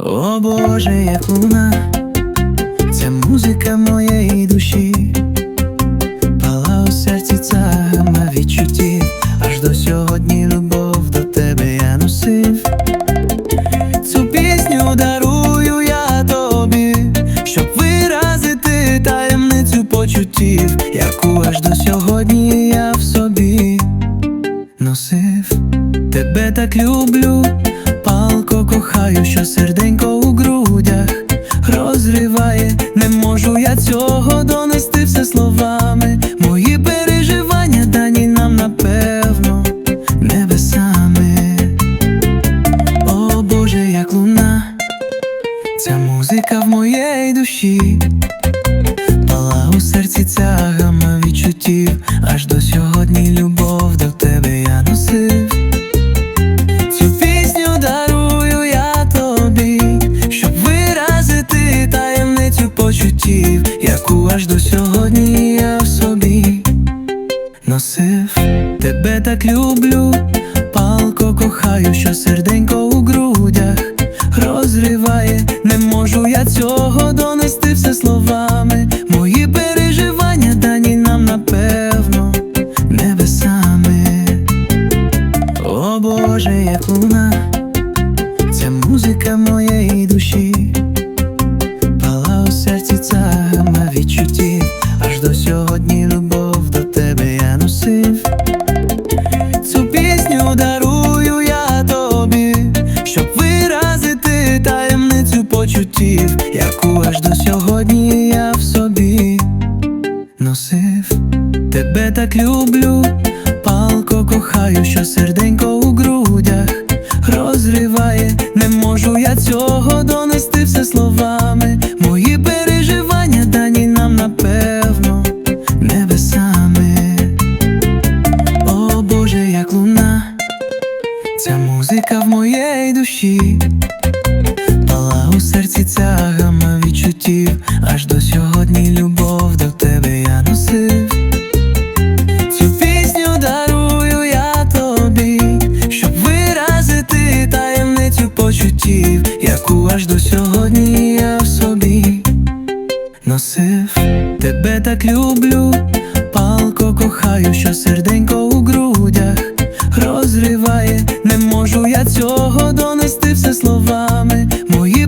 О Боже, як луна, ця музика моєї душі, пала у серці ця гама відчуттів, аж до сьогодні любов до тебе я носив. Цю пісню дарую я тобі, щоб виразити таємницю почуттів, яку аж до сьогодні я в собі носив. Тебе так люблю, кохаю, що серденько у грудях розриває, не можу я цього донести все словами. Мої переживання дані нам напевно небесами. О Боже, як луна, ця музика в моєї душі, пала у серці ця гама відчуттів, аж до сьогодні любов до аж до сьогодні я в собі носив. Тебе так люблю, палко кохаю, що серденько у грудях розриває, не можу я цього донести все словами. Мої переживання дані нам напевно небесами. О Боже, як луна, ця музика моєї душі, пісню дарую я тобі, щоб виразити таємницю почуттів, яку аж до сьогодні я в собі носив. Тебе так люблю, палко кохаю, що серденько у грудях ця музика в моєї душі, пала у серці ця гама відчуттів, аж до сьогодні любов до тебе я носив. Цю пісню дарую я тобі, щоб виразити таємницю почуттів, яку аж до сьогодні я в собі носив. Тебе так люблю, палко кохаю, що серденько нами мої